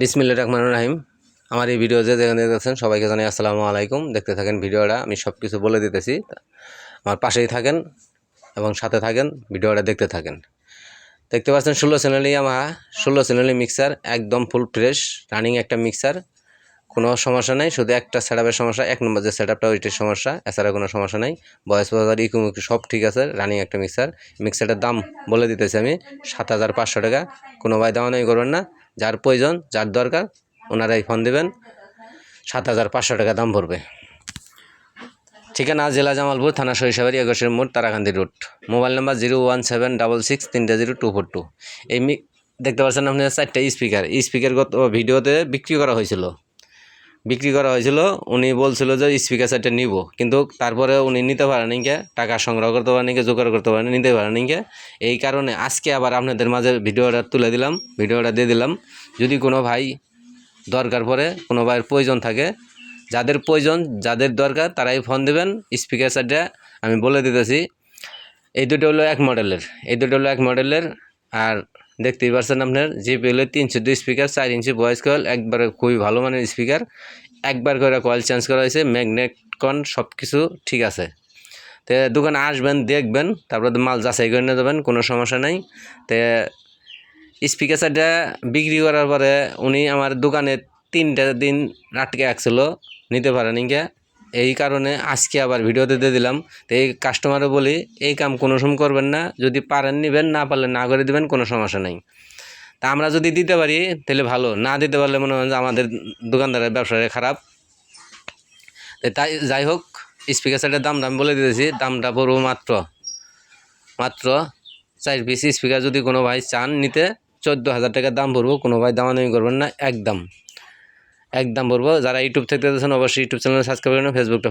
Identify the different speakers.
Speaker 1: বিসমিল্লা রহমান রাহিম। আমার এই ভিডিও যে যেখানে দেখছেন সবাইকে জানাই আসসালামু আলাইকুম। দেখতে থাকেন ভিডিওটা, আমি সব কিছু বলে দিতেছি। আমার পাশেই থাকেন এবং সাথে থাকেন, ভিডিওটা দেখতে থাকেন। দেখতে পাচ্ছেন ষোলো চ্যানেলই আমার, ষোলো চ্যানেলই মিক্সার একদম ফুল ফ্রেশ রানিং একটা মিক্সার কোনো সমস্যা নেই, শুধু একটা সেট সমস্যা, এক নম্বর যে সেট আপটা ওইটির সমস্যা, এছাড়া কোনো সমস্যা নেই। বয়স বাজার ইকুমুকু সব ঠিক আছে রানিং একটা মিক্সার মিক্সারটার দাম বলে দিতেছি আমি, সাত হাজার পাঁচশো টাকা। কোনো ভাই দামাদামি করবেন না। যার প্রয়োজন, যার দরকার, ওনারাই ফোন দেবেন। সাত হাজার পাঁচশো টাকা দাম পড়বে। ঠিকানা জেলা জামালপুর, থানা সরিষাবাড়ি এগোশের মোড়, Tarakandi road. Mobile number zero one seven double six তিনটে জিরো টু ফোর টু। এই দেখতে পাচ্ছেন আপনি চারটে স্পিকার স্পিকারগত ভিডিওতে বিক্রি করা হয়েছিল। বিক্রি করা হয়েছিল, উনি বলছিল যে স্পিকার সেটটা নিব। কিন্তু তারপরে উনি নিতে পারেনি কে, টাকা সংগ্রহ করতে পারেন কে, জোগাড় করতে পারেনি, নিতে পারেন কে। এই কারণে আজকে আবার আপনাদের মাঝে ভিডিওটা তুলে দিলাম, ভিডিওটা দিয়ে দিলাম। যদি কোনো ভাই দরকার পড়ে, কোনো ভাইয়ের প্রয়োজন থাকে, যাদের প্রয়োজন, যাদের দরকার, তারাই ফোন দেবেন স্পিকার সেটটা আমি বলে দিতেছি, এই দুটো হলো এক মডেলের এই দুটো হলো এক মডেলের আর দেখতেই পারছেন আপনার জিপি হলো তিনশো দুই স্পিকার চার ইঞ্চি ভয়েস কয়েল একবারে খুবই ভালো মানের স্পিকার একবার করে কয়েল চেঞ্জ করা হয়েছে ম্যাগনেটকন সব কিছু ঠিক আছে। তো দোকানে আসবেন, দেখবেন, তারপরে মাল যাচাই করে নিয়ে যাবেন, কোনো সমস্যা নাই। তো স্পিকার সাইডটা বিক্রি করার পরে উনি আমার দোকানে তিনটা দিন আটকে রাখছিল, নিতে পারেন ইঙ্গে এই কারণে আজকে আবার ভিডিওতে দিয়ে দিলাম। তো এই কাস্টমারও বলি, এই কাম কোনো সময় করবেন না। যদি পারেন নিবেন, না পারলে না করে দিবেন, কোনো সমস্যা নেই। তা আমরা যদি দিতে পারি, তাহলে ভালো। না দিতে পারলে মনে হয় যে আমাদের দোকানদারের ব্যবসাটা খারাপ। তাই যাই হোক স্পিকার সেটের দামটা আমি বলে দিতেছি, দামটা পড়ব মাত্র মাত্র চার পিস স্পিকার যদি কোনো ভাই চান নিতে, চোদ্দ হাজার টাকার দাম পড়ব। কোনো ভাই দামাদামি করবেন না, একদম। একদম বলব। যারা ইউটিউব থেকে দেখছেন অবশ্যই ইউটিউব চ্যানেল সাবস্ক্রাইব করবেন ফেসবুকটা